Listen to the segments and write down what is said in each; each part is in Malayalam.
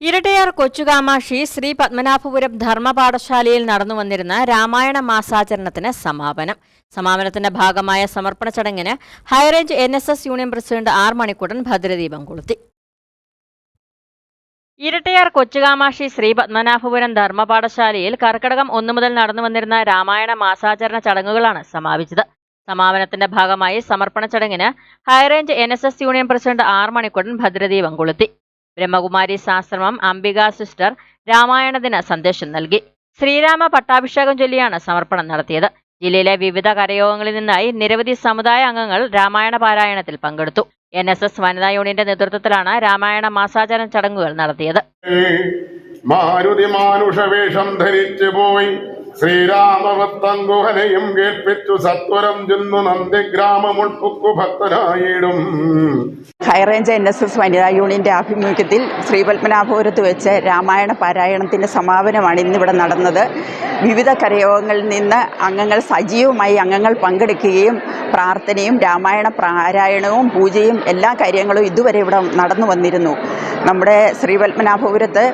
ഇരട്ടയാർ കൊച്ചുകാമാക്ഷി ശ്രീ പത്മനാഭപുരം ധർമ്മപാഠശാലയിൽ നടന്നു വന്നിരുന്ന രാമായണ മാസാചരണത്തിന് സമാപനം. സമാപനത്തിന്റെ ഭാഗമായ സമർപ്പണ ചടങ്ങിന് high range N S S union president R Manikkudan ഭദ്രദീപം കൊളുത്തി. ഇരട്ടയാർ കൊച്ചുകാമാക്ഷി ശ്രീ പത്മനാഭപുരം ധർമ്മപാഠശാലയിൽ കർക്കിടകം ഒന്നു മുതൽ നടന്നു വന്നിരുന്ന രാമായണ മാസാചരണ ചടങ്ങുകളാണ് സമാപിച്ചത്. സമാപനത്തിന്റെ ഭാഗമായി സമർപ്പണ ചടങ്ങിന് high range N union president R Manikkudan ഭദ്രദീപം കൊളുത്തി. ബ്രഹ്മകുമാരി സാശ്രമം അംബിക സിസ്റ്റർ രാമായണ ദിന സന്ദേശം നൽകി. ശ്രീരാമ പട്ടാഭിഷേകം ചൊല്ലിയാണ് സമർപ്പണം നടത്തിയത്. ജില്ലയിലെ വിവിധ കരയോഗങ്ങളിൽ നിന്നായി നിരവധി സമുദായ അംഗങ്ങൾ രാമായണ പാരായണത്തിൽ പങ്കെടുത്തു. എൻ എസ് എസ് വനിതാ യൂണിയന്റെ നേതൃത്വത്തിലാണ് രാമായണ മാസാചരണ ചടങ്ങുകൾ നടത്തിയത്. മാരുതി മാനുഷവേഷം ധരിച്ചു പോയി. ശ്രീരാമവൃത്തം ഗുഹനയും കേൾപ്പിച്ചു സത്വരം ചെന്നു നന്ദിഗ്രാമമുൾപ്പുക്കു ഭക്തനായിടും. High range N S S വനിതാ യൂണിയന്റെ ആഭിമുഖ്യത്തിൽ ശ്രീപത്മനാഭപുരത്ത് വെച്ച് രാമായണ പാരായണത്തിന്റെ സമാപനമാണ് ഇന്നിവിടെ നടന്നത്. വിവിധ കരയോഗങ്ങളിൽ നിന്ന് അംഗങ്ങൾ സജീവമായി അംഗങ്ങൾ പങ്കെടുക്കുകയും പ്രാർത്ഥനയും രാമായണ പാരായണവും പൂജയും എല്ലാ കാര്യങ്ങളും ഇതുവരെ ഇവിടെ നടന്നു വന്നിരുന്നു. നമ്മുടെ ശ്രീപത്മനാഭപുരത്ത്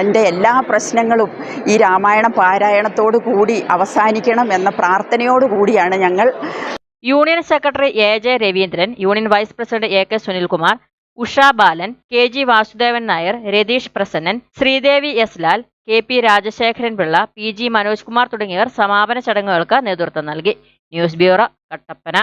എന്റെ എല്ലാ പ്രശ്നങ്ങളും ഈ രാമായണ പാരായണത്തോടു കൂടി അവസാനിക്കണം എന്ന പ്രാർത്ഥനയോടു കൂടിയാണ് ഞങ്ങൾ. Union secretary A J Raveendran union vice president A K Sunilkumar Usha Balan K G Vasudevan Nair Ratheesh Prasannan Sreedevi S Lal K P Rajasekharan Pillai P G Manoj Kumar തുടങ്ങിയവർ സമാപന ചടങ്ങുകൾക്ക് നേതൃത്വം നൽകി. News bureau Kattappana.